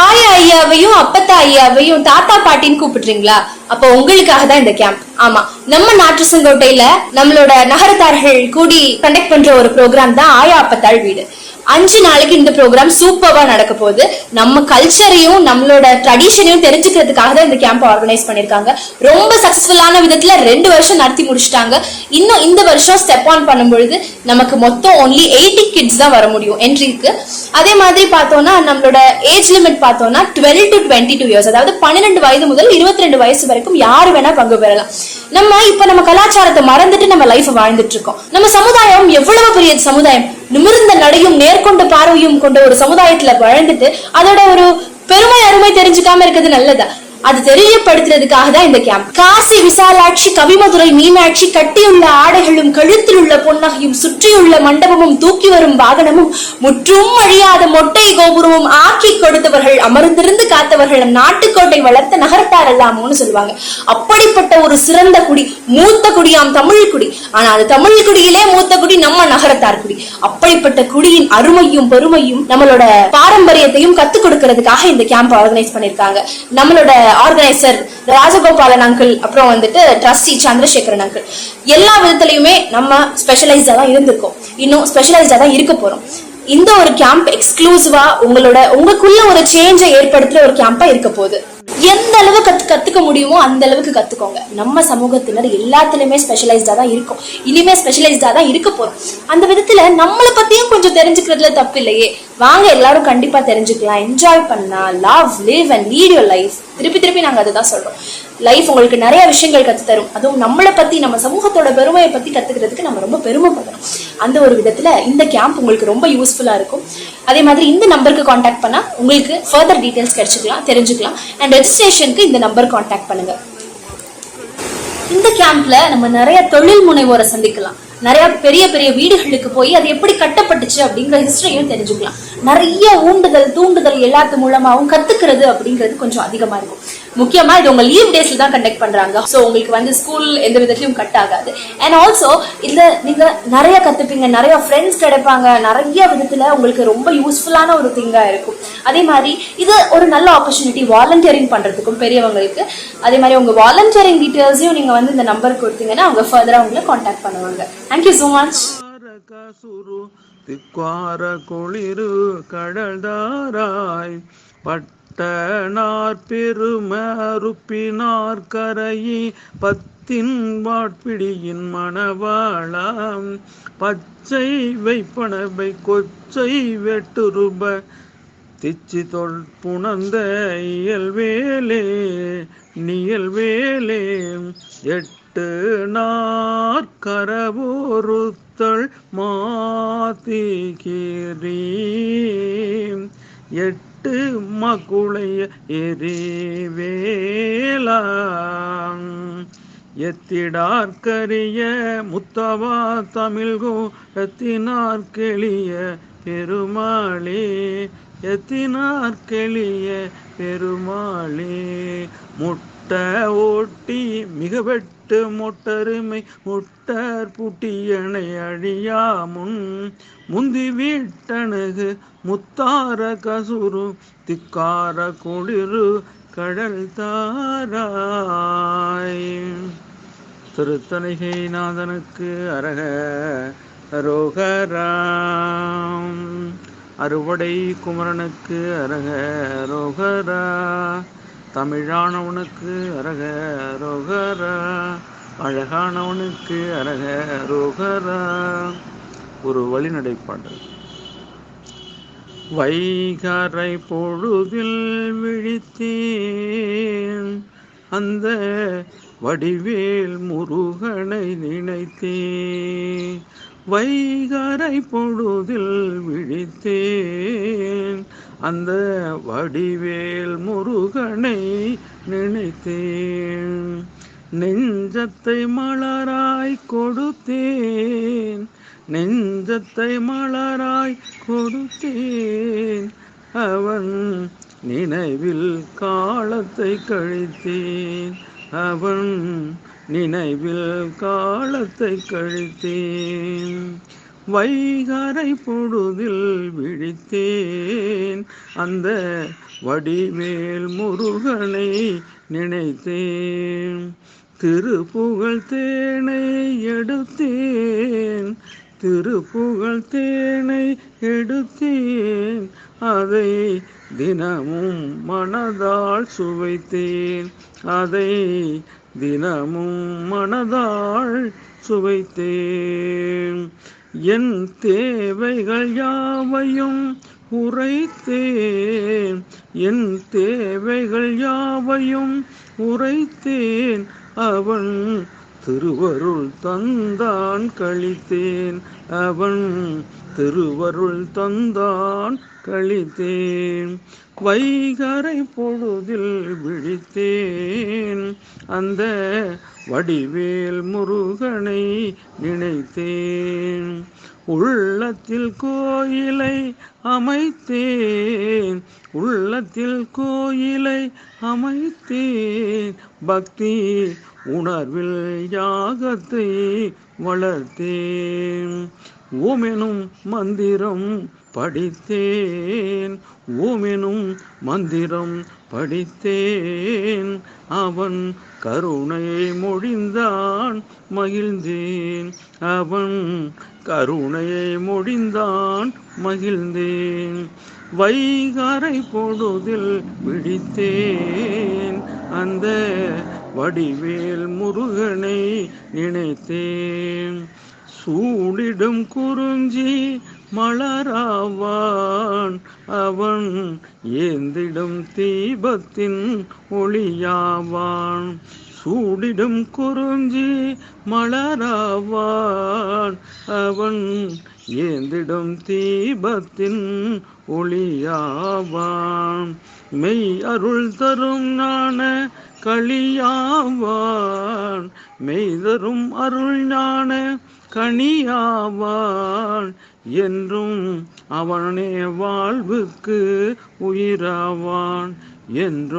ஆயா ஐயாவையும் அப்பத்தா ஐயாவையும் தாத்தா பாட்டின்னு கூப்பிடுறீங்களா? அப்ப உங்களுக்காக தான் இந்த கேம்ப் ஆமா நம்ம நாட்டு செங்கோட்டையில நம்மளோட நகரத்தார்கள் கூடி கண்டக்ட் பண்ற ஒரு ப்ரோக்ராம் தான் ஆயா அப்பத்தாள் வீடு. அஞ்சு நாளைக்கு இந்த ப்ரோக்ராம் சூப்பராக நடக்க போகுது. நம்ம கல்ச்சரையும் நம்மளோட ட்ரெடிஷனையும் தெரிஞ்சுக்கிறதுக்காக தான் இந்த கேம்ப் ஆர்கனைஸ் பண்ணியிருக்காங்க. ரொம்ப சக்ஸஸ்ஃபுல்லான விதத்தில் ரெண்டு வருஷம் நடத்தி முடிச்சிட்டாங்க. இன்னும் இந்த வருஷம் ஸ்டெப் ஆன் பண்ணும்பொழுது நமக்கு மொத்தம் ஒன்லி எயிட்டி கிட்ஸ் தான் வர முடியும் என்ட்ரிக்கு அதே மாதிரி பார்த்தோம்னா நம்மளோட ஏஜ் லிமிட் பார்த்தோம்னா twelve to twenty two years அதாவது பன்னிரெண்டு வயது முதல் இருபத்தி ரெண்டு வயசு வரைக்கும் யார் வேணா பங்கு பெறலாம். நம்ம இப்ப நம்ம கலாச்சாரத்தை மறந்துட்டு நம்ம லைஃப் வாழ்ந்துட்டு இருக்கோம். நம்ம சமுதாயம் எவ்வளவு பெரிய சமுதாயம்? நிமிர்ந்த நடையும் நேர்கொண்ட பார்வையும் கொண்ட ஒரு சமுதாயத்துல வாழ்ந்துட்டு அதோட ஒரு பெருமை அருமை தெரிஞ்சுக்காம இருக்கிறது நல்லதா? அது தெரியப்படுத்துறதுக்காக தான் இந்த கேம்ப் காசி விசாலாட்சி கவிமதுரை மீனாட்சி கட்டியுள்ள ஆடைகளும் கழுத்தில் உள்ள பொன்னகையும் சுற்றியுள்ள மண்டபமும் தூக்கி வரும் வாகனமும் முற்றும் அழியாத மொட்டை கோபுரமும் ஆக்கி கொடுத்தவர்கள் அமர்ந்திருந்து காத்தவர்கள் நம் நாட்டுக்கோட்டை வளர்த்த நகரத்தார் எல்லாமோன்னு சொல்லுவாங்க. அப்படிப்பட்ட ஒரு சிறந்த குடி மூத்த குடியாம் தமிழ் குடி. ஆனா அது தமிழ் குடியிலே மூத்த குடி நம்ம நகரத்தார் குடி. அப்படிப்பட்ட குடியின் அருமையும் பெருமையும் நம்மளோட பாரம்பரியத்தையும் கத்துக் கொடுக்கறதுக்காக இந்த கேம்ப் ஆர்கனைஸ் பண்ணிருக்காங்க. நம்மளோட ஆர்கனைசர் ராஜகோபாலன் அங்கிள் அப்புறம் வந்துட்டு ட்ரஸ்டி சந்திரசேகரன் அங்கிள் எல்லா விதத்துலயுமே நம்ம ஸ்பெஷலைஸ்டா தான் இருந்திருக்கோம். இன்னும் ஸ்பெஷலைஸ்டா தான் இருக்க போறோம். இந்த ஒரு கேம்ப் எக்ஸ்க்ளூசிவா உங்களோட உங்களுக்குள்ள ஒரு சேஞ்சை ஏற்படுத்துற ஒரு கேம்பா இருக்க போகுது. எந்த அளவு கத்து கத்துக்க முடியுமோ அந்த அளவுக்கு கத்துக்கோங்க. நம்ம சமூகத்தினர் எல்லாத்துலயுமே ஸ்பெஷலைஸ்டா தான் இருக்கும். இனிமே ஸ்பெஷலைஸ்டா தான் இருக்க போறோம். அந்த விதத்துல நம்மளை பத்தியும் கொஞ்சம் தெரிஞ்சுக்கிறதுல தப்பு இல்லையே. வாங்க எல்லாரும் கண்டிப்பாக தெரிஞ்சுக்கலாம். என்ஜாய் பண்ணலாம் love live and lead your life திருப்பி திருப்பி நாங்கள் அதை தான் சொல்கிறோம் லைஃப் உங்களுக்கு நிறைய விஷயங்கள் கற்றுத்தரும் தரும் அதுவும் நம்மளை பற்றி நம்ம சமூகத்தோட பெருமையை பற்றி கற்றுக்கிறதுக்கு நம்ம ரொம்ப பெருமைப்படணும். அந்த ஒரு விதத்தில் இந்த கேம்ப் உங்களுக்கு ரொம்ப யூஸ்ஃபுல்லாக இருக்கும். அதே மாதிரி இந்த நம்பருக்கு காண்டாக்ட் பண்ணால் உங்களுக்கு ஃபர்தர் டீட்டெயில்ஸ் கிடைச்சிக்கலாம் தெரிஞ்சுக்கலாம். அண்ட் ரெஜிஸ்ட்ரேஷனுக்கு இந்த நம்பர் காண்டாக்ட் பண்ணுங்கள் இந்த கேம்ப்ல நம்ம நிறைய தொழில் முனைவோரை சந்திக்கலாம். நிறைய பெரிய பெரிய வீடுகளுக்கு போய் அது எப்படி கட்டப்பட்டுச்சு அப்படிங்கிற ஹிஸ்டரியும் தெரிஞ்சுக்கலாம். நிறைய ஊண்டுதல் தூண்டுதல் எல்லாத்து மூலமாகவும் கத்துக்கிறது அப்படிங்கிறது கொஞ்சம் அதிகமா இருக்கும். முக்கியமா இது உங்க லீவ் டேஸ்ல தான் கண்டக்ட் பண்றாங்க. ஸோ உங்களுக்கு வந்து ஸ்கூல் எந்த விதத்திலும் கட் ஆகாது. அண்ட் ஆல்சோ இந்த நீங்க நிறைய கத்துப்பீங்க நிறைய ஃப்ரெண்ட்ஸ் கிடைப்பாங்க. நிறைய விதத்துல உங்களுக்கு ரொம்ப யூஸ்ஃபுல்லான ஒரு திங்கா இருக்கும். அதே மாதிரி இது ஒரு நல்ல ஆப்பர்ச்சுனிட்டி வாலண்டியரிங் பண்றதுக்கும் பெரியவங்களுக்கு. அதே மாதிரி உங்க வாலண்டியரிங் டீட்டெயில்ஸையும் நீங்க வந்து இந்த நம்பர் கொடுத்தீங்கன்னா அவங்க ஃபர்தரா உங்களை காண்டாக்ட் பண்ணுவாங்க. தேங்க்யூ ஸோ மச் கசுரு திக்வார குளிரு கடல்தாராய் பட்டனார் பெருமறுப்பினார் கரையி பத்தின் வாட்பிடியின் மணவாளாம். பச்சை வைப்பனவை கொச்சை வெட்டுருப திச்சி தொல் புணர்ந்த இயல்வேலே நியல்வேலே. எட்டு நாற்கரவோருத்தள் மாத்திகிரி. எட்டு மகுளைய எரிவேலா எத்திடார்கரிய முத்தவா தமிழ்கோ எத்தினார் கெளிய பெருமாளே எத்தினார் கெளிய பெருமாளே. முட்டை ஓட்டி மிக வெட்டி முட்டு மொட்டருமை முட்டர் புட்டியனை அழியா முன் முந்தி வீட்டனகு முத்தார கசுரு திக்கார குளிரு கடல் தாராய். திருத்தணிகை நாதனுக்கு அரக ரோகராம். அறுவடை குமரனுக்கு அரக ரோகரா. தமிழானவனுக்கு அரக ரோகரா அழகானவனுக்கு அரக ரோகரா. ஒரு வழிநடைப்பாடல் வைகரை பொழுதில் விழித்தேன் அந்த வடிவேல் முருகனை நினைத்தேன். வைகரை பொழுதில் விழித்தேன் அந்த வடிவேல் முருகனை நினைத்தேன். நெஞ்சத்தை மலராய் கொடுத்தேன். நெஞ்சத்தை மலராய் கொடுத்தேன். அவன் நினைவில் காலத்தை கழித்தேன். அவன் நினைவில் காலத்தை கழித்தேன். வைகரை பொழுதில் விழித்தேன். அந்த வடிவேல் முருகனை நினைத்தேன். திருப்புகழ் தேனை எடுத்தேன். திருப்புகழ் தேனை எடுத்தேன். அதை தினமும் மனதால் சுவைத்தேன். அதை தினமும் மனதால் சுவைத்தேன். என் தேவைகள் யாவையும் உரைத்தேன். என் தேவைகள் யாவையும் உரைத்தேன். அவன் திருவருள் தந்தான் கழித்தேன் அவன் திருவருள் தந்தான் கழித்தேன். வைகரை பொழுதில் விழித்தேன். அந்த வடிவேல் முருகனை நினைத்தேன். உள்ளத்தில் கோயிலை அமைத்தேன். உள்ளத்தில் கோயிலை அமைத்தேன். பக்தி உணர்வில் யாகத்தை வளர்த்தேன். ஓமெனும் மந்திரம் படித்தேன். ஓமெனும் மந்திரம் படித்தேன். அவன் கருணையை மொழிந்தான் மகிழ்ந்தேன். அவன் கருணையை மொழிந்தான் மகிழ்ந்தேன். வைகாரை பொழுதில் விழித்தேன். அந்த வடிவேல் முருகனை நினைத்தேன். சூடிடும் குறிஞ்சி மலராவான். அவன் ஏந்திடும் தீபத்தின் ஒளியாவான். சூடிடும் குறிஞ்சி மலராவான். அவன் ஏந்திடும் தீபத்தின் ஒளியாவான். மெய் அருள் தரும் ஞான களியாவான். மெய் தரும் அருள் ஞான கனியாவான் என்றும் அவனே வாழ்வுக்கு உயிராவான் என்றும்